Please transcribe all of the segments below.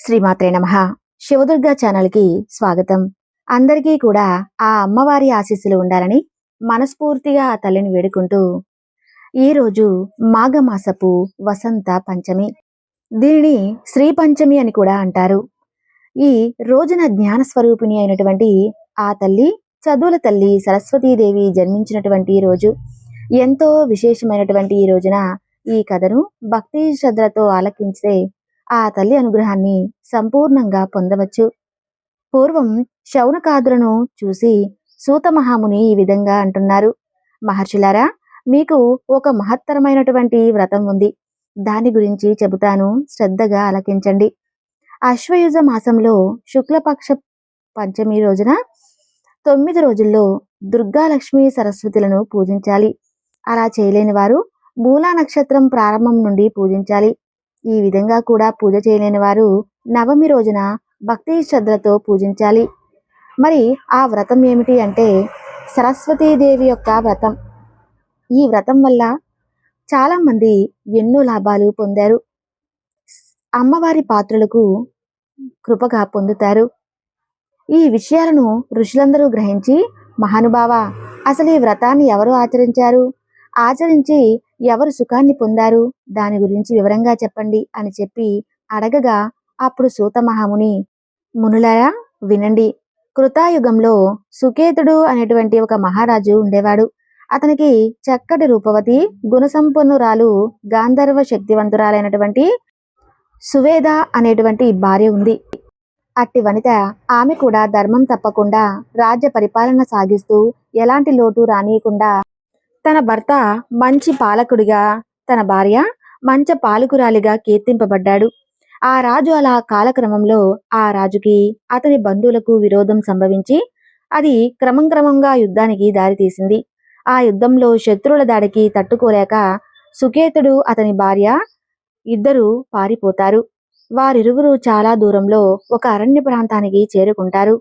శ్రీమాత్రే నమ. శివదుర్గా ఛానల్కి స్వాగతం. అందరికీ కూడా ఆ అమ్మవారి ఆశీస్సులు ఉండాలని మనస్ఫూర్తిగా ఆ తల్లిని వేడుకుంటూ ఈరోజు మాఘమాసపు వసంత పంచమి. దీనిని శ్రీ పంచమి అని కూడా అంటారు. ఈ రోజున జ్ఞాన స్వరూపిణి అయినటువంటి ఆ తల్లి చదువుల తల్లి సరస్వతీదేవి జన్మించినటువంటి ఈ రోజు. ఎంతో విశేషమైనటువంటి ఈ రోజున ఈ కథను భక్తి శ్రద్ధలతో ఆలకించే ఆ తల్లి అనుగ్రహాన్ని సంపూర్ణంగా పొందవచ్చు. పూర్వం శౌనకాదులను చూసి సూత మహాముని ఈ విధంగా అంటున్నారు. మహర్షులారా మీకు ఒక మహత్తరమైనటువంటి వ్రతం ఉంది. దాని గురించి చెబుతాను. శ్రద్ధగా ఆలకించండి. అశ్వయుజ మాసంలో శుక్లపక్ష పంచమి రోజున తొమ్మిది రోజుల్లో దుర్గాలక్ష్మి సరస్వతులను పూజించాలి. అలా చేయలేని వారు మూలా నక్షత్రం ప్రారంభం నుండి పూజించాలి. ఈ విధంగా కూడా పూజ చేయలేని వారు నవమి రోజున భక్తి శ్రద్ధలతో పూజించాలి. మరి ఆ వ్రతం ఏమిటి అంటే సరస్వతీదేవి యొక్క వ్రతం. ఈ వ్రతం వల్ల చాలామంది ఎన్నో లాభాలు పొందారు. అమ్మవారి పాత్రలకు కృపగా పొందుతారు. ఈ విషయాలను ఋషులందరూ గ్రహించి మహానుభావ అసలు ఈ వ్రతాన్ని ఎవరు ఆచరించారు? ఆచరించి ఎవరు సుఖాన్ని పొందారు? దాని గురించి వివరంగా చెప్పండి అని చెప్పి అడగగా అప్పుడు సూత మహాముని మునులారా వినండి. కృతాయుగంలో సుకేతుడు అనేటువంటి ఒక మహారాజు ఉండేవాడు. అతనికి చక్కటి రూపవతి గుణసంపన్నురాలు గాంధర్వ శక్తివంతురాలైనటువంటి సువేద అనేటువంటి భార్య ఉంది. అట్టి వనిత ఆమె కూడా ధర్మం తప్పకుండా రాజ్య పరిపాలన సాగిస్తూ ఎలాంటి లోటు రానియకుండా తన భర్త మంచి పాలకుడిగా తన భార్య మంచి పాలకురాలిగా కీర్తింపబడ్డాడు. ఆ రాజు అలా కాలక్రమంలో ఆ రాజుకి అతని బంధువులకు విరోధం సంభవించి అది క్రమం క్రమంగా యుద్ధానికి దారితీసింది ఆ యుద్ధంలో శత్రువుల దాడికి తట్టుకోలేక సుకేతుడు అతని భార్య ఇద్దరు పారిపోతారు. వారిరువురు చాలా దూరంలో ఒక అరణ్య ప్రాంతానికి చేరుకుంటారు.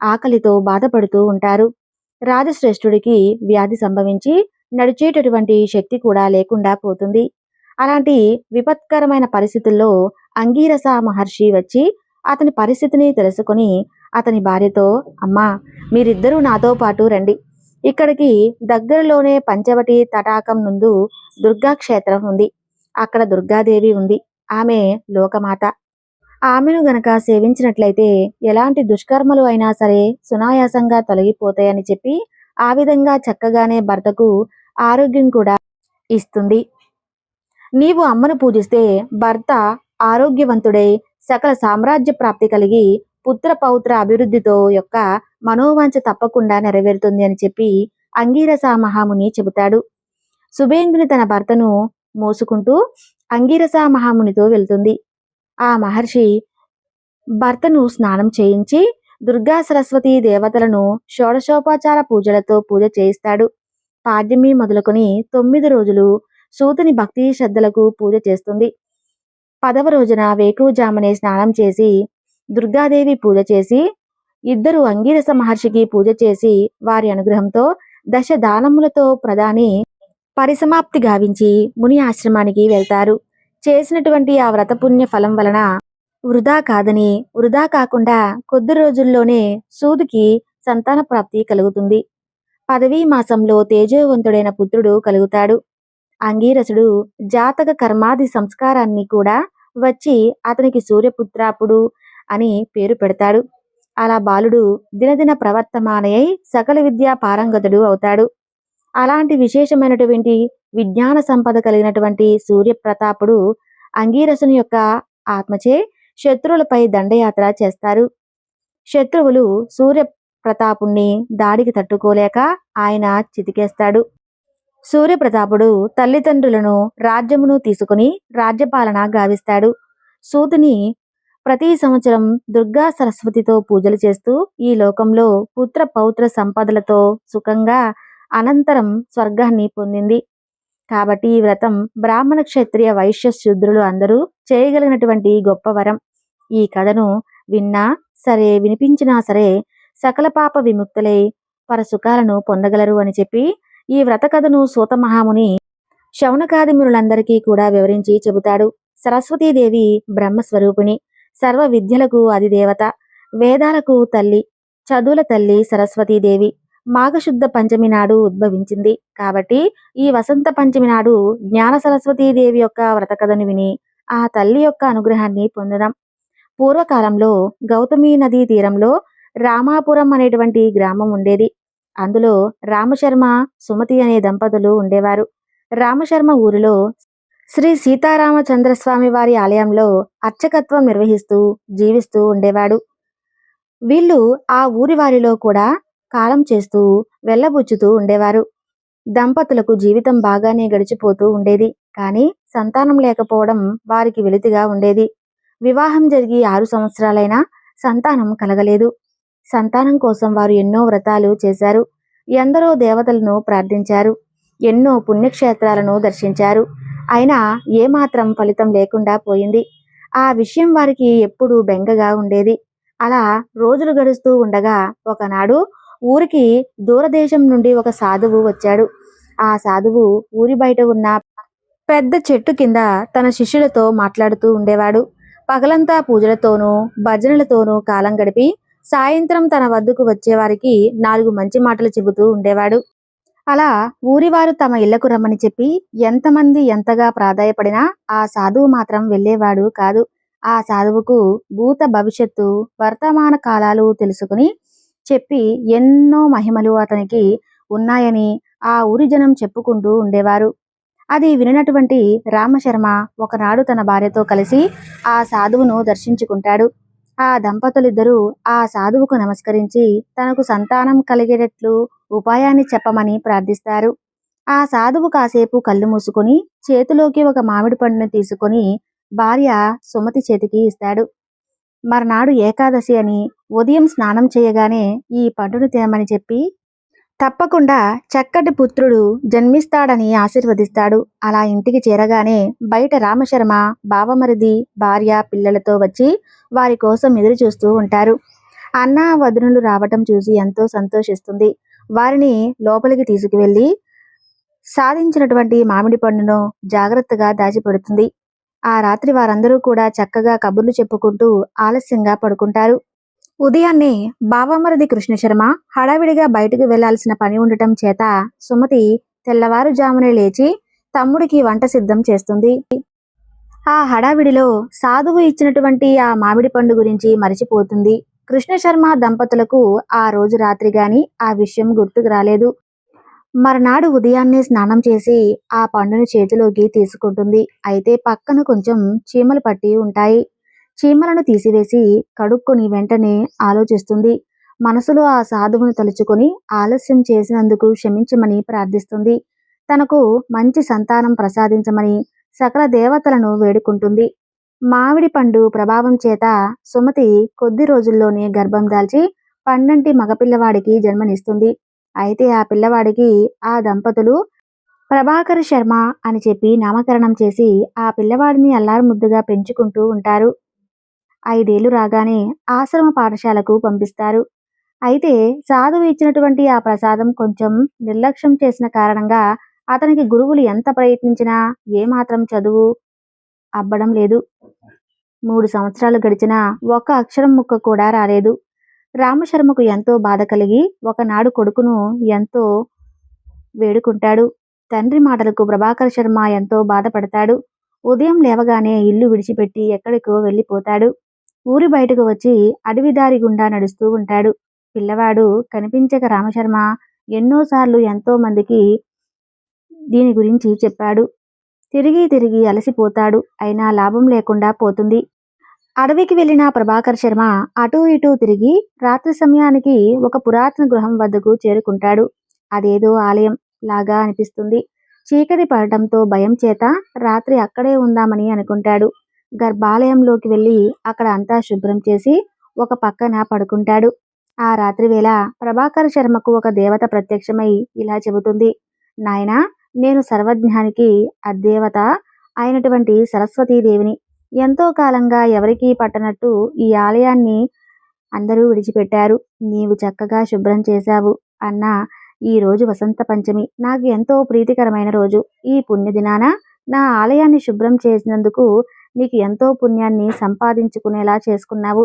ఆకలితో బాధపడుతూ ఉంటారు. రాజశ్రేష్ఠుడికి వ్యాధి సంభవించి నడిచేటటువంటి శక్తి కూడా లేకుండా పోతుంది. అలాంటి విపత్కరమైన పరిస్థితుల్లో అంగీరస మహర్షి వచ్చి అతని పరిస్థితిని తెలుసుకొని అతని భార్యతో అమ్మా మీరిద్దరూ నాతో పాటు రండి. ఇక్కడికి దగ్గరలోనే పంచవటి తటాకం నుండు దుర్గా క్షేత్రం ఉంది. అక్కడ దుర్గాదేవి ఉంది. ఆమె లోకమాత. ఆమెను గనక సేవించినట్లయితే ఎలాంటి దుష్కర్మలు అయినా సరే సునాయాసంగా తొలగిపోతాయని చెప్పి ఆ విధంగా చక్కగానే భర్తకు ఆరోగ్యం కూడా ఇస్తుంది. నీవు అమ్మను పూజిస్తే భర్త ఆరోగ్యవంతుడై. సకల సామ్రాజ్య ప్రాప్తి కలిగి పుత్ర పౌత్ర అభివృద్ధితో యొక్క మనోవాంఛ తప్పకుండా నెరవేరుతుంది అని చెప్పి అంగీరస మహాముని చెబుతాడు. సుభేంద్రుని తన భర్తను మోసుకుంటూ అంగీరస మహామునితో వెళ్తుంది. ఆ మహర్షి భర్తను స్నానం చేయించి దుర్గా సరస్వతి దేవతలను షోడశోపచార పూజలతో పూజ చేయిస్తాడు. పాడ్యమి మొదలుకొని తొమ్మిది రోజులు సూతుని భక్తి శ్రద్ధలకు పూజ చేస్తుంది. పదవ రోజున వేకువజామనే స్నానం చేసి దుర్గాదేవి పూజ చేసి ఇద్దరు అంగీరస మహర్షికి పూజ చేసి వారి అనుగ్రహంతో దశ దానములతో ప్రధాని పరిసమాప్తి గావించి ముని ఆశ్రమానికి వెళ్తారు. చేసినటువంటి ఆ వ్రతపుణ్య ఫలం వలన వృధా కాదని వృధా కాకుండా కొద్ది రోజుల్లోనే సూదికి సంతాన ప్రాప్తి కలుగుతుంది. పదవీ మాసంలో తేజోవంతుడైన పుత్రుడు కలుగుతాడు. అంగీరసుడు జాతక కర్మాది సంస్కారాన్ని కూడా వచ్చి అతనికి సూర్యపుత్రాపుడు అని పేరు పెడతాడు. అలా బాలుడు దినదిన ప్రవర్తమానయై సకల విద్యా పారంగతుడు అవుతాడు. అలాంటి విశేషమైనటువంటి విజ్ఞాన సంపద కలిగినటువంటి సూర్యప్రతాపుడు అంగీరసుని యొక్క ఆత్మచే శత్రువులపై దండయాత్ర చేస్తారు. శత్రువులు సూర్య ప్రతాపుణ్ణి దాడికి తట్టుకోలేక ఆయన చితికేస్తాడు. సూర్యప్రతాపుడు తల్లిదండ్రులను రాజ్యమును తీసుకుని రాజ్యపాలన గావిస్తాడు. సూతుని ప్రతి సంవత్సరం దుర్గా సరస్వతితో పూజలు చేస్తూ ఈ లోకంలో పుత్ర పౌత్ర సంపదలతో సుఖంగా అనంతరం స్వర్గాన్ని పొందింది. కాబట్టి ఈ వ్రతం బ్రాహ్మణ క్షత్రియ వైశ్య శూద్రులు అందరూ చేయగలిగినటువంటి గొప్ప వరం. ఈ కథను విన్నా సరే వినిపించినా సరే సకల పాప విముక్తులై పరసుఖాలను పొందగలరు అని చెప్పి ఈ వ్రత కథను సూత మహాముని శౌనకాదిములందరికీ కూడా వివరించి చెబుతాడు. సరస్వతీదేవి బ్రహ్మస్వరూపిణి సర్వ విద్యలకు అధిదేవత వేదాలకు తల్లి చదువుల తల్లి సరస్వతీదేవి మాఘశుద్ధ పంచమి నాడు ఉద్భవించింది. కాబట్టి ఈ వసంత పంచమి నాడు జ్ఞాన సరస్వతీదేవి యొక్క వ్రత కథను విని ఆ తల్లి యొక్క అనుగ్రహాన్ని పొందడం. పూర్వకాలంలో గౌతమి నదీ తీరంలో రామాపురం అనేటువంటి గ్రామం ఉండేది. అందులో రామశర్మ సుమతి అనే దంపతులు ఉండేవారు. రామశర్మ ఊరిలో శ్రీ సీతారామచంద్రస్వామి వారి ఆలయంలో అర్చకత్వం నిర్వహిస్తూ జీవిస్తూ ఉండేవాడు. వీళ్ళు ఆ ఊరి వారిలో కూడా కాలం చేస్తూ వెళ్ళబుచ్చుతూ ఉండేవారు. దంపతులకు జీవితం బాగానే గడిచిపోతూ ఉండేది. కానీ సంతానం లేకపోవడం వారికి వెలితిగా ఉండేది. వివాహం జరిగి ఆరు సంవత్సరాలైనా సంతానం కలగలేదు. సంతానం కోసం వారు ఎన్నో వ్రతాలు చేశారు. ఎందరో దేవతలను ప్రార్థించారు. ఎన్నో పుణ్యక్షేత్రాలను దర్శించారు. అయినా ఏమాత్రం ఫలితం లేకుండా పోయింది. ఆ విషయం వారికి ఎప్పుడూ బెంగగా ఉండేది. అలా రోజులు గడుస్తూ ఉండగా ఒకనాడు ఊరికి దూరదేశం నుండి ఒక సాధువు వచ్చాడు. ఆ సాధువు ఊరి బయట ఉన్న పెద్ద చెట్టు కింద తన శిష్యులతో మాట్లాడుతూ ఉండేవాడు. పగలంతా పూజలతోనూ భజనలతోనూ కాలం గడిపి సాయంత్రం తన వద్దకు వచ్చేవారికి నాలుగు మంచి మాటలు చెబుతూ ఉండేవాడు. అలా ఊరివారు తమ ఇళ్ళకు రమ్మని చెప్పి ఎంతమంది ఎంతగా ప్రాధాయపడినా ఆ సాధువు మాత్రం వెళ్ళేవాడు కాదు. ఆ సాధువుకు భూత భవిష్యత్తు వర్తమాన కాలాలు తెలుసుకుని చెప్పి ఎన్నో మహిమలు అతనికి ఉన్నాయని ఆ ఊరి జనం చెప్పుకుంటూ ఉండేవారు. అది వినటువంటి రామశర్మ ఒకనాడు తన భార్యతో కలిసి ఆ సాధువును దర్శించుకుంటాడు. ఆ దంపతులిద్దరూ ఆ సాధువుకు నమస్కరించి తనకు సంతానం కలిగేటట్లు ఉపాయాన్ని చెప్పమని ప్రార్థిస్తారు. ఆ సాధువు కాసేపు కళ్ళు మూసుకొని చేతిలోకి ఒక మామిడి పండుని తీసుకొని భార్య సుమతి చేతికి ఇస్తాడు. మర్నాడు ఏకాదశి అని ఉదయం స్నానం చేయగానే ఈ పండును తినమని చెప్పి తప్పకుండా చక్కటి పుత్రుడు జన్మిస్తాడని ఆశీర్వదిస్తాడు. అలా ఇంటికి చేరగానే బయట రామశర్మ బావమరిది భార్య పిల్లలతో వచ్చి వారి కోసం ఎదురు చూస్తూ ఉంటారు. అన్న వదినులు రావటం చూసి ఎంతో సంతోషిస్తుంది. వారిని లోపలికి తీసుకువెళ్ళి సాధించినటువంటి మామిడి పండును జాగ్రత్తగా దాచిపెడుతుంది. ఆ రాత్రి వారందరూ కూడా చక్కగా కబుర్లు చెప్పుకుంటూ ఆలస్యంగా పడుకుంటారు. ఉదయాన్నే బావమరిది కృష్ణ శర్మ హడావిడిగా బయటకు వెళ్ళాల్సిన పని ఉండటం చేత సుమతి తెల్లవారుజామునే లేచి తమ్ముడికి వంట సిద్ధం చేస్తుంది. ఆ హడావిడిలో సాధువు ఇచ్చినటువంటి ఆ మామిడి పండు గురించి మరిచిపోతుంది. కృష్ణ శర్మ దంపతులకు ఆ రోజు రాత్రి గాని ఆ విషయం గుర్తుకు రాలేదు. మర్నాడు ఉదయాన్నే స్నానం చేసి ఆ పండుని చేతిలోకి తీసుకుంటుంది. అయితే పక్కన కొంచెం చీమలు పట్టి ఉంటాయి. చీమలను తీసివేసి కడుక్కొని వెంటనే ఆలోచిస్తుంది. మనసులో ఆ సాధువును తలుచుకొని ఆలస్యం చేసినందుకు క్షమించమని ప్రార్థిస్తుంది. తనకు మంచి సంతానం ప్రసాదించమని సకల దేవతలను వేడుకుంటుంది. మామిడి పండు ప్రభావం చేత సుమతి కొద్ది రోజుల్లోనే గర్భం దాల్చి పండంటి మగపిల్లవాడికి జన్మనిస్తుంది. అయితే ఆ పిల్లవాడికి ఆ దంపతులు ప్రభాకర్ శర్మ అని చెప్పి నామకరణం చేసి ఆ పిల్లవాడిని అల్లారు ముద్దుగా పెంచుకుంటూ ఉంటారు. ఐదేళ్ళు రాగానే ఆశ్రమ పాఠశాలకు పంపిస్తారు. అయితే సాధువు ఇచ్చినటువంటి ఆ ప్రసాదం కొంచెం నిర్లక్ష్యం చేసిన కారణంగా అతనికి గురువులు ఎంత ప్రయత్నించినా ఏమాత్రం చదువు అబ్బడం లేదు. మూడు సంవత్సరాలు గడిచినా ఒక్క అక్షరం ముక్క కూడా రాలేదు. రామశర్మకు ఎంతో బాధ కలిగి ఒకనాడు కొడుకును ఎంతో వేడుకుంటాడు. తండ్రి మాటలకు ప్రభాకర్ శర్మ ఎంతో బాధపడతాడు. ఉదయం లేవగానే ఇల్లు విడిచిపెట్టి ఎక్కడికో వెళ్ళిపోతాడు. ఊరి బయటకు వచ్చి అడవి దారి గుండా నడుస్తూ ఉంటాడు. పిల్లవాడు కనిపించక రామశర్మ ఎన్నోసార్లు ఎంతో మందికి దీని గురించి చెప్పాడు. తిరిగి తిరిగి అలసిపోతాడు. అయినా లాభం లేకుండా పోతుంది. అడవికి వెళ్ళిన ప్రభాకర్ శర్మ అటూ ఇటూ తిరిగి రాత్రి సమయానికి ఒక పురాతన గృహం వద్దకు చేరుకుంటాడు. అదేదో ఆలయం లాగా అనిపిస్తుంది. చీకటి పడటంతో భయం చేత రాత్రి అక్కడే ఉందామని అనుకుంటాడు. గర్భాలయంలోకి వెళ్ళి అక్కడ అంతా శుభ్రం చేసి ఒక పక్కన పడుకుంటాడు. ఆ రాత్రి వేళ ప్రభాకర్ శర్మకు ఒక దేవత ప్రత్యక్షమై ఇలా చెబుతుంది. నాయనా నేను సర్వజ్ఞానికి అదేవత అయినటువంటి సరస్వతీదేవిని. ఎంతో కాలంగా ఎవరికీ పట్టనట్టు ఈ ఆలయాన్ని అందరూ విడిచిపెట్టారు. నీవు చక్కగా శుభ్రం చేశావు అన్న ఈ రోజు వసంత పంచమి. నాకు ఎంతో ప్రీతికరమైన రోజు. ఈ పుణ్యదినాన నా ఆలయాన్ని శుభ్రం చేసినందుకు నీకు ఎంతో పుణ్యాన్ని సంపాదించుకునేలా చేసుకున్నావు.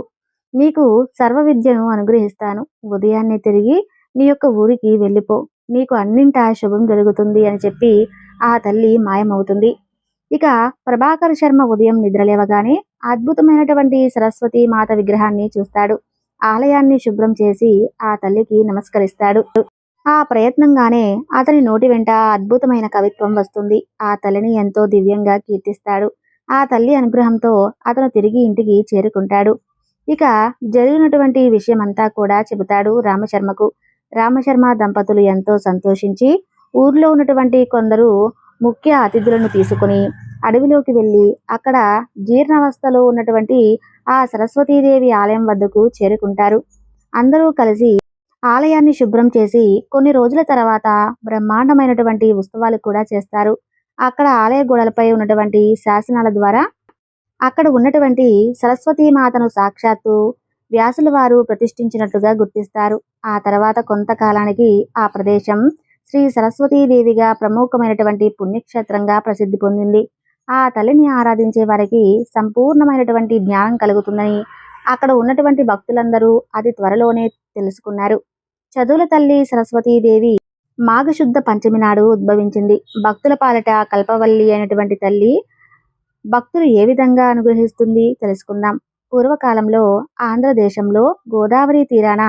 నీకు సర్వ విద్యను అనుగ్రహిస్తాను. ఉదయాన్నే తిరిగి నీ యొక్క ఊరికి వెళ్ళిపో. నీకు అన్నింటా శుభం జరుగుతుంది అని చెప్పి ఆ తల్లి మాయమవుతుంది. ఇక ప్రభాకర్ శర్మ ఉదయం నిద్రలేవగానే అద్భుతమైనటువంటి సరస్వతి మాత విగ్రహాన్ని చూస్తాడు. ఆలయాన్ని శుభ్రం చేసి ఆ తల్లికి నమస్కరిస్తాడు. ఆ ప్రయత్నంగానే అతని నోటి వెంట అద్భుతమైన కవిత్వం వస్తుంది. ఆ తల్లిని ఎంతో దివ్యంగా కీర్తిస్తాడు. ఆ తల్లి అనుగ్రహంతో అతను తిరిగి ఇంటికి చేరుకుంటాడు. ఇక జరిగినటువంటి విషయమంతా కూడా చెబుతాడు రామశర్మకు. రామశర్మ దంపతులు ఎంతో సంతోషించి ఊర్లో ఉన్నటువంటి కొందరు ముఖ్య అతిథులను తీసుకుని అడవిలోకి వెళ్ళి అక్కడ జీర్ణావస్థలో ఉన్నటువంటి ఆ సరస్వతీదేవి ఆలయం వద్దకు చేరుకుంటారు. అందరూ కలిసి ఆలయాన్ని శుభ్రం చేసి కొన్ని రోజుల తర్వాత బ్రహ్మాండమైనటువంటి ఉత్సవాలు కూడా చేస్తారు. అక్కడ ఆలయ గోడలపై ఉన్నటువంటి శాసనాల ద్వారా అక్కడ ఉన్నటువంటి సరస్వతీ మాతను సాక్షాత్తు వ్యాసుల వారు ప్రతిష్ఠించినట్లుగా గుర్తిస్తారు. ఆ తర్వాత కొంతకాలానికి ఆ ప్రదేశం శ్రీ సరస్వతీదేవిగా ప్రముఖమైనటువంటి పుణ్యక్షేత్రంగా ప్రసిద్ధి పొందింది. ఆ తల్లిని ఆరాధించే వారికి సంపూర్ణమైనటువంటి జ్ఞానం కలుగుతుందని అక్కడ ఉన్నటువంటి భక్తులందరూ అది త్వరలోనే తెలుసుకున్నారు. చదువుల తల్లి సరస్వతీదేవి మాఘశుద్ధ పంచమి నాడు ఉద్భవించింది. భక్తుల పాలిట కల్పవల్లి అయినటువంటి తల్లి భక్తులు ఏ విధంగా అనుగ్రహిస్తుంది తెలుసుకుందాం. పూర్వకాలంలో ఆంధ్రదేశంలో గోదావరి తీరాన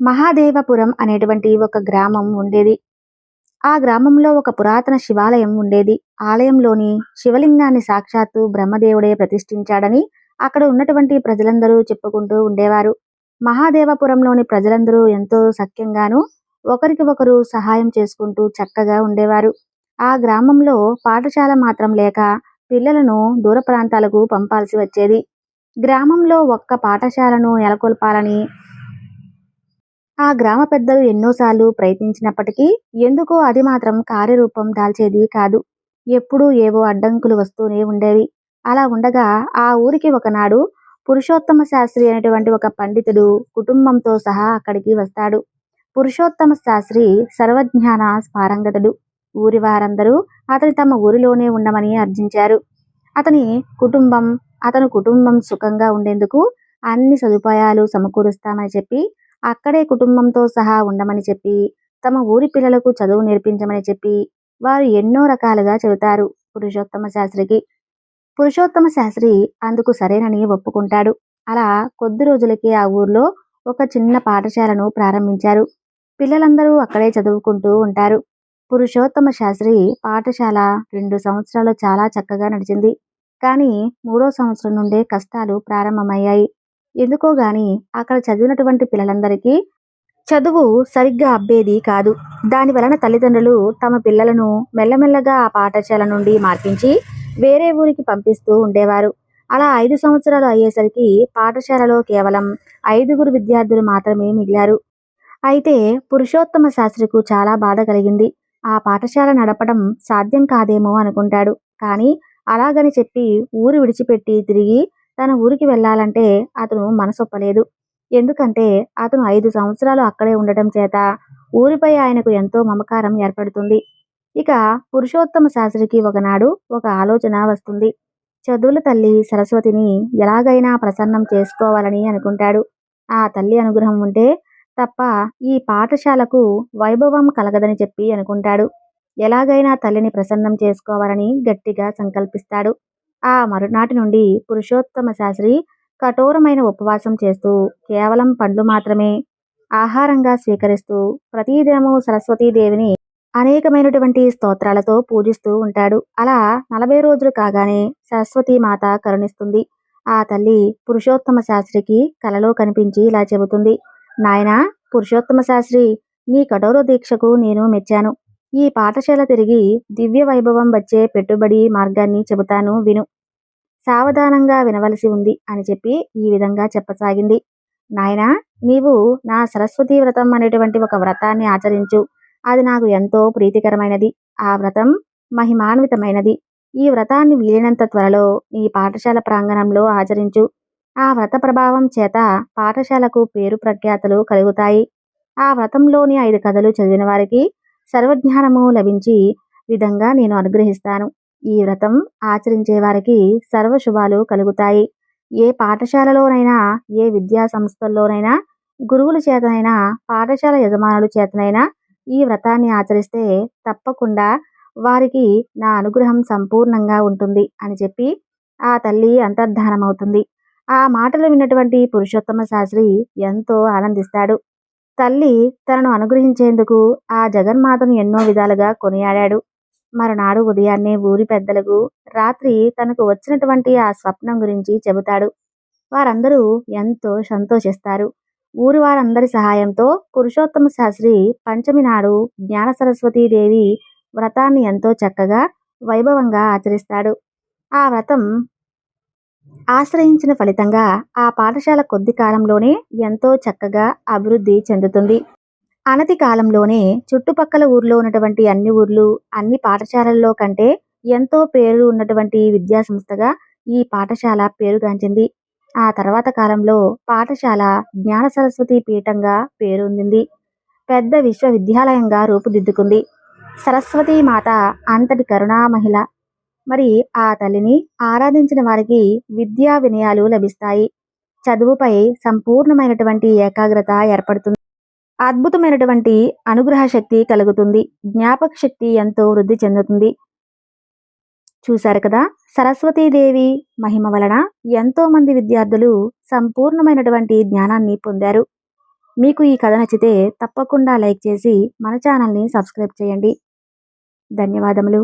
మహాదేవపురం అనేటువంటి ఒక గ్రామం ఉండేది. ఆ గ్రామంలో ఒక పురాతన శివాలయం ఉండేది. ఆలయంలోని శివలింగాన్ని సాక్షాత్తు బ్రహ్మదేవుడే ప్రతిష్ఠించాడని అక్కడ ఉన్నటువంటి ప్రజలందరూ చెప్పుకుంటూ ఉండేవారు. మహాదేవపురంలోని ప్రజలందరూ ఎంతో సఖ్యంగాను ఒకరికి ఒకరు సహాయం చేసుకుంటూ చక్కగా ఉండేవారు. ఆ గ్రామంలో పాఠశాల మాత్రం లేక పిల్లలను దూర ప్రాంతాలకు పంపాల్సి వచ్చేది. గ్రామంలో ఒక్క పాఠశాలను నెలకొల్పాలని ఆ గ్రామ పెద్దలు ఎన్నోసార్లు ప్రయత్నించినప్పటికీ ఎందుకో అది మాత్రం కార్యరూపం దాల్చేది కాదు. ఎప్పుడూ ఏవో అడ్డంకులు వస్తూనే ఉండేవి. అలా ఉండగా ఆ ఊరికి ఒకనాడు పురుషోత్తమ శాస్త్రి అనేటువంటి ఒక పండితుడు కుటుంబంతో సహా అక్కడికి వస్తాడు. పురుషోత్తమ శాస్త్రి సర్వజ్ఞాన స్పారంగతుడు ఊరి వారందరూ అతని తమ ఊరిలోనే ఉండమని అర్జించారు. అతని కుటుంబం అతను కుటుంబం సుఖంగా ఉండేందుకు అన్ని సదుపాయాలు సమకూరుస్తామని చెప్పి అక్కడే కుటుంబంతో సహా ఉండమని చెప్పి తమ ఊరి పిల్లలకు చదువు నేర్పించమని చెప్పి వారు ఎన్నో రకాలుగా చెబుతారు పురుషోత్తమ శాస్త్రికి. పురుషోత్తమ శాస్త్రి అందుకు సరేనని ఒప్పుకుంటాడు. అలా కొద్ది రోజులకి ఆ ఊర్లో ఒక చిన్న పాఠశాలను ప్రారంభించారు. పిల్లలందరూ అక్కడే చదువుకుంటూ ఉంటారు. పురుషోత్తమ శాస్త్రి పాఠశాల రెండు సంవత్సరాలు చాలా చక్కగా నడిచింది. కానీ మూడో సంవత్సరం నుండే కష్టాలు ప్రారంభమయ్యాయి. ఎందుకో గాని అక్కడ చదివినటువంటి పిల్లలందరికీ చదువు సరిగ్గా అబ్బేది కాదు. దాని వలన తల్లిదండ్రులు తమ పిల్లలను మెల్లమెల్లగా ఆ పాఠశాల నుండి మార్పించి వేరే ఊరికి పంపిస్తూ ఉండేవారు. అలా ఐదు సంవత్సరాలు అయ్యేసరికి పాఠశాలలో కేవలం ఐదుగురు విద్యార్థులు మాత్రమే మిగిలారు. అయితే పురుషోత్తమ శాస్త్రికు చాలా బాధ కలిగింది. ఆ పాఠశాల నడపడం సాధ్యం కాదేమో అనుకుంటాడు. కానీ అలాగని చెప్పి ఊరు విడిచిపెట్టి తిరిగి తన ఊరికి వెళ్ళాలంటే అతను మనసొప్పలేదు. ఎందుకంటే అతను ఐదు సంవత్సరాలు అక్కడే ఉండటం చేత ఊరిపై ఆయనకు ఎంతో మమకారం ఏర్పడుతుంది. ఇక పురుషోత్తమ శాస్త్రికి ఒకనాడు ఒక ఆలోచన వస్తుంది. చదువుల తల్లి సరస్వతిని ఎలాగైనా ప్రసన్నం చేసుకోవాలని అనుకుంటాడు. ఆ తల్లి అనుగ్రహం ఉంటే తప్ప ఈ పాఠశాలకు వైభవం కలగదని చెప్పి అనుకుంటాడు. ఎలాగైనా తల్లిని ప్రసన్నం చేసుకోవాలని గట్టిగా సంకల్పిస్తాడు. ఆ మరునాటి నుండి పురుషోత్తమ శాస్త్రి కఠోరమైన ఉపవాసం చేస్తూ కేవలం పండ్లు మాత్రమే ఆహారంగా స్వీకరిస్తూ ప్రతిదినము సరస్వతీదేవిని అనేకమైనటువంటి స్తోత్రాలతో పూజిస్తూ ఉంటాడు. అలా నలభై రోజులు కాగానే సరస్వతీ మాత కరుణిస్తుంది. ఆ తల్లి పురుషోత్తమ శాస్త్రికి కలలో కనిపించి ఇలా చెబుతుంది. నాయనా పురుషోత్తమ శాస్త్రి నీ కఠోర దీక్షకు నేను మెచ్చాను. ఈ పాఠశాల తిరిగి దివ్య వైభవం వచ్చే పెట్టుబడి మార్గాన్ని చెబుతాను విను. సావధానంగా వినవలసి ఉంది అని చెప్పి ఈ విధంగా చెప్పసాగింది. నాయనా నీవు నా సరస్వతి వ్రతం అనేటువంటి ఒక వ్రతాన్ని ఆచరించు. అది నాకు ఎంతో ప్రీతికరమైనది. ఆ వ్రతం మహిమాన్వితమైనది. ఈ వ్రతాన్ని వీలైనంత త్వరలో నీ పాఠశాల ప్రాంగణంలో ఆచరించు. ఆ వ్రత ప్రభావం చేత పాఠశాలకు పేరు ప్రఖ్యాతలు కలుగుతాయి. ఆ వ్రతంలోని ఐదు కథలు చదివిన వారికి సర్వజ్ఞానము లభించి విధంగా నేను అనుగ్రహిస్తాను. ఈ వ్రతం ఆచరించే వారికి సర్వ శుభాలు కలుగుతాయి. ఏ పాఠశాలలోనైనా ఏ విద్యా సంస్థల్లోనైనా గురువుల చేతనైనా పాఠశాల యజమానుల చేతనైనా ఈ వ్రతాన్ని ఆచరిస్తే తప్పకుండా వారికి నా అనుగ్రహం సంపూర్ణంగా ఉంటుంది అని చెప్పి ఆ తల్లి అంతర్ధానమవుతుంది. ఆ మాటలు విన్నటువంటి పురుషోత్తమ శాస్త్రి ఎంతో ఆనందిస్తాడు. తల్లి తనను అనుగ్రహించేందుకు ఆ జగన్మాతను ఎన్నో విధాలుగా కొనియాడాడు. మరునాడు ఉదయాన్నే ఊరి పెద్దలకు రాత్రి తనకు వచ్చినటువంటి ఆ స్వప్నం గురించి చెబుతాడు. వారందరూ ఎంతో సంతోషిస్తారు. ఊరి వారందరి సహాయంతో పురుషోత్తమ శాస్త్రి పంచమి నాడు జ్ఞాన సరస్వతీదేవి వ్రతాన్ని ఎంతో చక్కగా వైభవంగా ఆచరిస్తాడు. ఆ వ్రతం ఆశ్రయించిన ఫలితంగా ఆ పాఠశాల కొద్ది కాలంలోనే ఎంతో చక్కగా అభివృద్ధి చెందుతుంది. అనతి కాలంలోనే చుట్టుపక్కల ఊర్లో ఉన్నటువంటి అన్ని ఊర్లు అన్ని పాఠశాలల్లో కంటే ఎంతో పేరు ఉన్నటువంటి విద్యా సంస్థగా ఈ పాఠశాల పేరుగాంచింది. ఆ తర్వాత కాలంలో పాఠశాల జ్ఞాన సరస్వతి పీఠంగా పేరొందింది. పెద్ద విశ్వవిద్యాలయంగా రూపుదిద్దుకుంది. సరస్వతీ మాత అంతటి కరుణా మహిళ మరి ఆ తల్లిని ఆరాధించిన వారికి విద్యా వినయాలు లభిస్తాయి. చదువుపై సంపూర్ణమైనటువంటి ఏకాగ్రత ఏర్పడుతుంది. అద్భుతమైనటువంటి అనుగ్రహ శక్తి కలుగుతుంది. జ్ఞాపక శక్తి ఎంతో వృద్ధి చెందుతుంది. చూశారు కదా? సరస్వతీదేవి మహిమ వలన ఎంతో మంది విద్యార్థులు సంపూర్ణమైనటువంటి జ్ఞానాన్ని పొందారు. మీకు ఈ కథ నచ్చితే తప్పకుండా లైక్ చేసి మన ఛానల్ని సబ్స్క్రైబ్ చేయండి. ధన్యవాదములు.